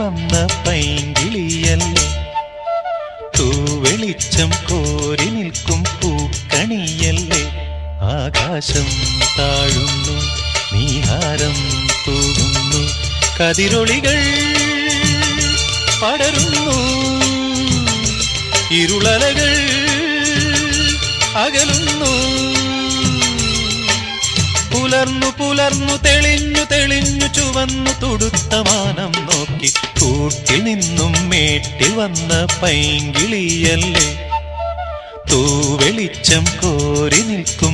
വന്ന പൈങ്കിളിയല്ലേ? തൂവെളിച്ചം കോരി നിൽക്കും പൂക്കണിയല്ലേ? ആകാശം താഴുന്നു നീഹാരം തൂകുന്നു കതിരൊളികൾ പടരുന്നു ഇരുളലകൾ അകലുന്നു. പുലർന്നു പുലർന്നു തെളിഞ്ഞു തെളിഞ്ഞു ചുവന്നു തുടുത്തമാനം നോക്കി കൂട്ടിൽ നിന്നും മേട്ടിൽ വന്ന പൈങ്കിളിയല്ലേ? തൂവെളിച്ചം കോരി നിൽക്കും